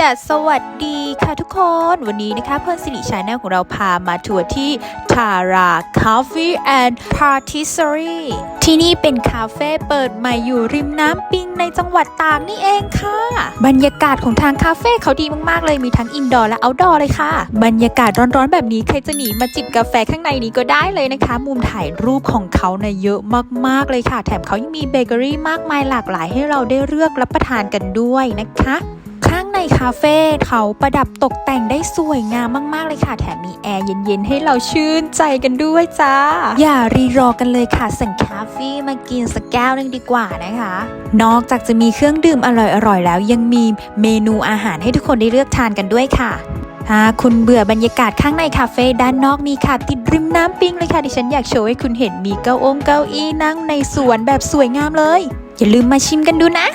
ดาสวัสดีค่ะทุกคนวันนี้นะคะเพื่อนสิริชาแนลของเราพามาทัวร์ที่ Tara Coffee and Patisserie ที่นี่เป็นคาเฟ่เปิดใหม่อยู่ริมน้ำปิงในจังหวัดตากนี่เองค่ะ บรรยากาศของทางคาเฟ่เขาดีมากๆเลยมีทั้งอินดอร์และเอาท์ดอร์เลยค่ะ บรรยากาศร้อนๆแบบนี้ใครจะหนีมาจิบกาแฟข้างในนี้ก็ได้เลยนะคะ มุมถ่ายรูปของเขาเนะ่ยเยอะมากๆเลยค่ะ แถมเขายังมีเบเกอรี่มากมายหลากหลายให้เราได้เลือกรับประทานกันด้วยนะคะ ข้างในคาเฟ่เขาประดับตกแต่งได้สวยงามมาก ๆ เลยค่ะ แถมมีแอร์เย็น ๆ ให้เราชื่นใจกันด้วยจ้า อย่ารีรอกันเลยค่ะ สั่งคาเฟ่มากินสักแก้วนึงดีกว่านะคะ นอกจากจะมีเครื่องดื่มอร่อย ๆ แล้วยังมีเมนูอาหารให้ทุกคนได้เลือกทานกันด้วยค่ะถ้าคุณเบื่อบรรยากาศข้างในคาเฟ่ด้านนอกมีค่ะติดริมน้ำปิงเลยค่ะดิฉันอยากโชว์ให้คุณเห็นมีเก้าองเก้าอี้นั่งในสวนแบบสวยงามเลย อย่าลืมมาชิมกันดูนะ